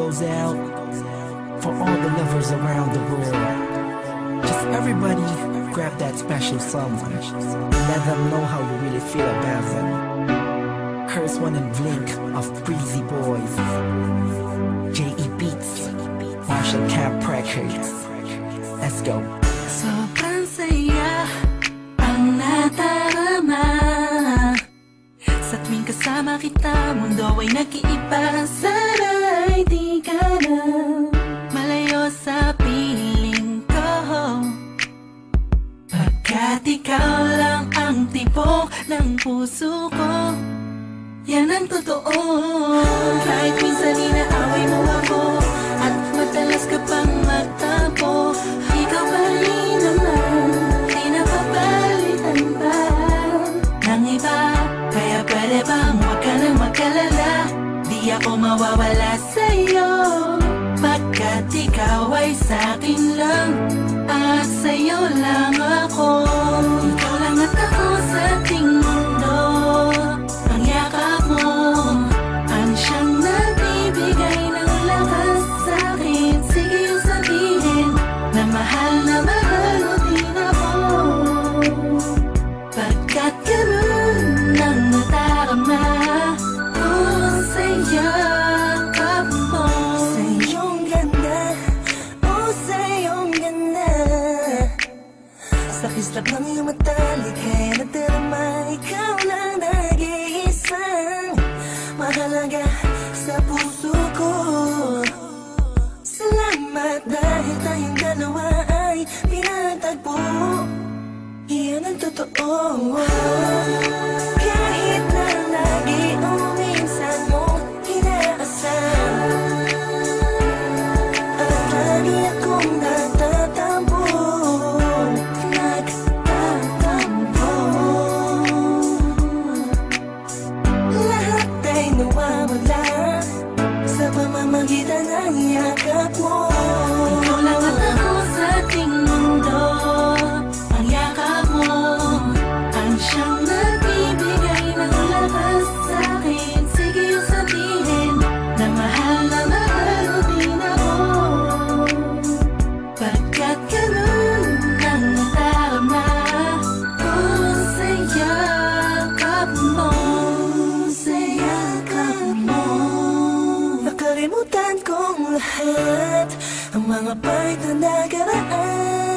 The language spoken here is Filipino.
goes out for all the lovers around the world. Just everybody grab that special someone let them know how you really feel about them. Curse one and blink of breezy boys. J.E. Beats, Marshall Camp Records. Let's go. So can ang nadarama. Sa tuwing kasama kita, mundo ay nag-iiba. At ikaw lang ang tipok ng puso ko. Yan ang totoo. Kahit minsan ina At ikaw ay sa'kin lang. At sa'yo lang ako. Sa islap ng iyong mata, likhaya nagdarama Ikaw lang nag-iisang. Mahalaga sa puso ko. Salamat dahil tayong dalawa ay pinatagpo. Iyan ang totoo lahat. Ang mga part na nagaraan